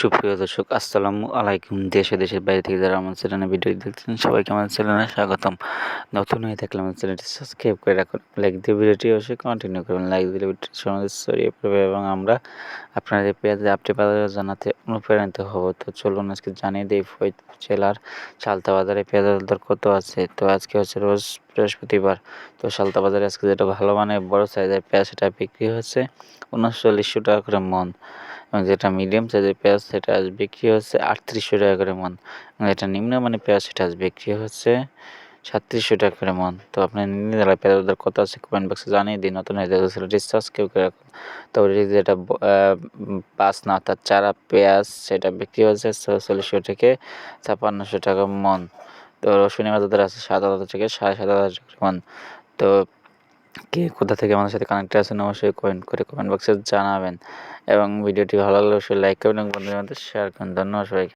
সুপ্রিয় দর্শক, আসসালামু আলাইকুম। দেশে দেশের বাইরে থেকে যারা আমার চ্যানেলে ভিডিও দেখছেন, সবাইকে আমার চ্যানেলে স্বাগতম। নতুন হয়ে থাকলে আমার চ্যানেলটি সাবস্ক্রাইব করে রাখুন লাইক দিয়ে ভিডিওটি অবশ্যই কন্টিনিউ করবেন। লাইক দিলে ভিডিওটি সমাজে ছড়িয়ে পড়বে এবং আমরা আপনাদের পেঁয়াজে আপনি বাজারে জানাতে অনুপ্রাণিত হব। তো চলুন আজকে জানিয়ে দিই, ফরিদপুর জেলার সালতা বাজারে পেঁয়াজের দর কত আছে? তো আজকে হচ্ছে রোজ বৃহস্পতিবার। তো সালতা বাজারে আজকে যেটা ভালো মানের বড় সাইজের পেঁয়াজ সেটা বিক্রি হচ্ছে উনচল্লিশশো টাকা করে মন। যেটা মিডিয়াম সাইজের পেঁয়াজ, সেটা আজ বিক্রি হচ্ছে আটত্রিশশো টাকা করে মন। যেটা নিম্ন মানের পেঁয়াজ, সেটা আজ বিক্রি হচ্ছে সাতত্রিশশো টাকা করে মন। তো আপনার নিয়ে জেলায় পেঁয়াজের কত আছে কমেন্ট বক্সে জানিয়ে দিন, নতুন হয়ে যাবে সেটা করে রাখুন। তবে যেটা পাঁচ না অর্থাৎ চারা পেঁয়াজ, সেটা বিক্রি হচ্ছে চল্লিশশো থেকে ছাপান্নশো টাকা মন। তো রসুনের বাজার আছে সাত হাজার থেকে সাড়ে সাত হাজার টাকা মন। তো কে কোথা থেকে আমাদের সাথে কানেক্টে আছেন অবশ্যই কমেন্ট করে কমেন্ট বক্সে জানাবেন। এবং ভিডিওটি ভালো লাগলে অবশ্যই লাইক করবেন এবং বন্ধুদের মধ্যে শেয়ার করুন ধন্যবাদ সবাইকে।